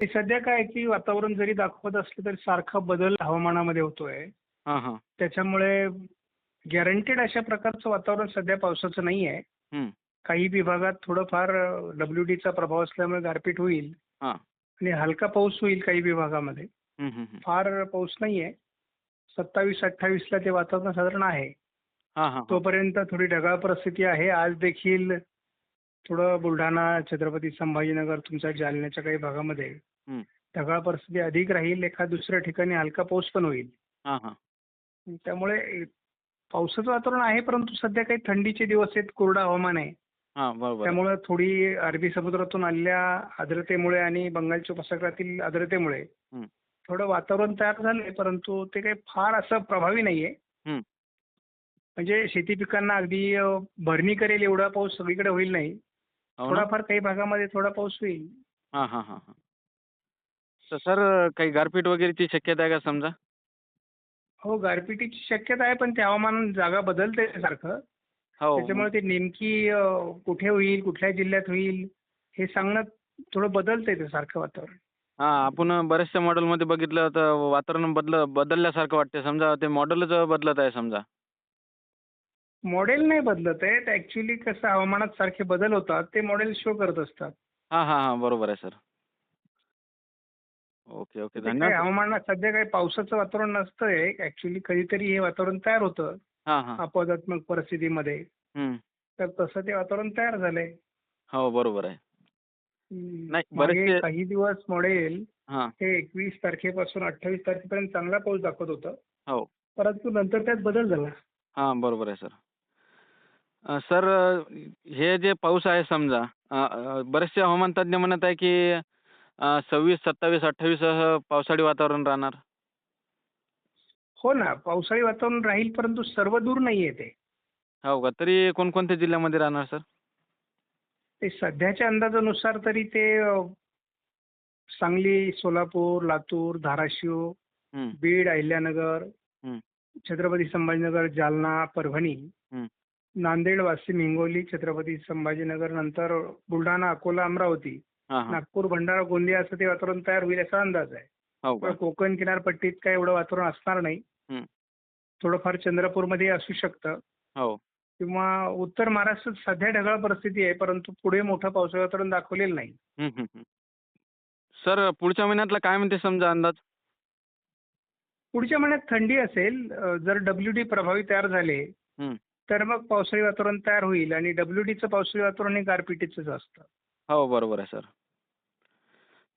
ते सध्या काय की वातावरण जरी दाखवत असलं तरी सारखा बदल हवामानामध्ये होतोय. हां हां. त्याच्यामुळे गॅरंटेड अशा प्रकारचं वातावरण सध्या पावसाचं नाही आहे. काही विभागात थोडंफार डब्ल्यू डीचा प्रभाव असल्यामुळे गारपीट होईल. हां. आणि हलका पाऊस होईल काही विभागामध्ये. फार पाऊस नाही आहे. सत्तावीस अठ्ठावीसला ते वातावरण साधारण आहे. हां हां हां. तोपर्यंत थोडी ढगाळ परिस्थिती आहे. आज देखील थोडं बुलढाणा छत्रपती संभाजीनगर तुमच्या जालन्याच्या काही भागामध्ये. ढगाळ परिस्थिती अधिक राहील एखाद दुसऱ्या ठिकाणी हलका पाऊस पण होईल त्यामुळे पावसाचं वातावरण आहे परंतु सध्या काही थंडीचे दिवस आहेत कोरडं हवामान आहे हां. त्यामुळे थोडी अरबी समुद्रातून आलेल्या आर्द्रतेमुळे आणि बंगालच्या उपसागरातील आर्द्रतेमुळे. थोडं वातावरण तयार झालंय परंतु ते काही फार असं प्रभावी नाहीये. म्हणजे शेती पिकांना अगदी भरणी करेल एवढा पाऊस सगळीकडे होईल नाही? थोडाफार काही भागामध्ये थोडा पाऊस होईल. हां हां हां हां. तर सर काही गारपीट वगैरेची शक्यता आहे का समजा? हो गारपिटीची शक्यता आहे पण ते हवामान जागा बदलते सारखं. हो त्याच्यामुळे ते नेमकी अ, कुठे होईल कुठल्या जिल्ह्यात होईल हे सांगणं थोडं बदलतंय ते सारखं वातावरण. हां आपण बऱ्याचशा मॉडेलमध्ये बघितलं तर वातावरण बदल बदलल्यासारखं वाटते समजा ते मॉडेलच बदलत आहे समजा. मॉडेल नाही बदलत आहेत. ऍक्च्युली कसं हवामानात सारखे बदल होतात ते मॉडेल शो करत असतात. हां हां हां बरोबर आहे सर. ओके ओके ते काय धन्यवाद हवामानात सध्या काही पावसाचं वातावरण नसतंय. ऍक्च्युली कधीतरी हे वातावरण तयार होतं. हां हां. अपवादात्मक परिस्थितीमध्ये. तर तसं ते वातावरण तयार झालंय. हो बरोबर आहे. हम्म. नाही, मागे बरेचसे- काही दिवस मॉडेल हां. हे एकवीस तारखेपासून अठ्ठावीस तारखेपर्यंत चांगला पाऊस दाखवत होतं. हो. परंतु नंतर त्यात बदल झाला. हां बरोबर आहे सर. सर हे जे पाऊस आहे समजा बरेचसे हवामान तज्ज्ञ म्हणत आहे की सव्वीस सत्तावीस अठ्ठावीस असं पावसाळी वातावरण राहणार. हो ना पावसाळी वातावरण राहील परंतु सर्व दूर नाहीये ते. हो का? तरी कोणकोणत्या जिल्ह्यामध्ये राहणार सर? ते सध्याच्या अंदाजानुसार तरी ते सांगली सोलापूर लातूर धाराशिव बीड अहिल्यानगर छत्रपती संभाजीनगर जालना परभणी. नांदेड वाशिम हिंगोली छत्रपती संभाजीनगर नंतर बुलढाणा अकोला अमरावती हां हां. नागपूर भंडारा गोंदिया असं ते वातावरण तयार होईल असा अंदाज आहे. हो का? पण कोकण किनारपट्टीत काय एवढं वातावरण असणार नाही. हं, थोडंफार चंद्रपूरमध्ये असू शकतं. हो. किंवा उत्तर महाराष्ट्रात सध्या ढगाळ परिस्थिती आहे परंतु पुढे मोठं पावसाळी वातावरण दाखवलेलं नाही. हं, हं, हं. सर पुढच्या महिन्यातला काय म्हणते समजा अंदाज? पुढच्या महिन्यात थंडी असेल अ, जर डब्ल्यू डी प्रभावी तयार झाले हं. तर मग पावसाळी वातावरण तयार होईल आणि डब्ल्यू डीचं पावसाळी वातावरण हे गारपिटीचंच असतं. हो बरोबर आहे सर.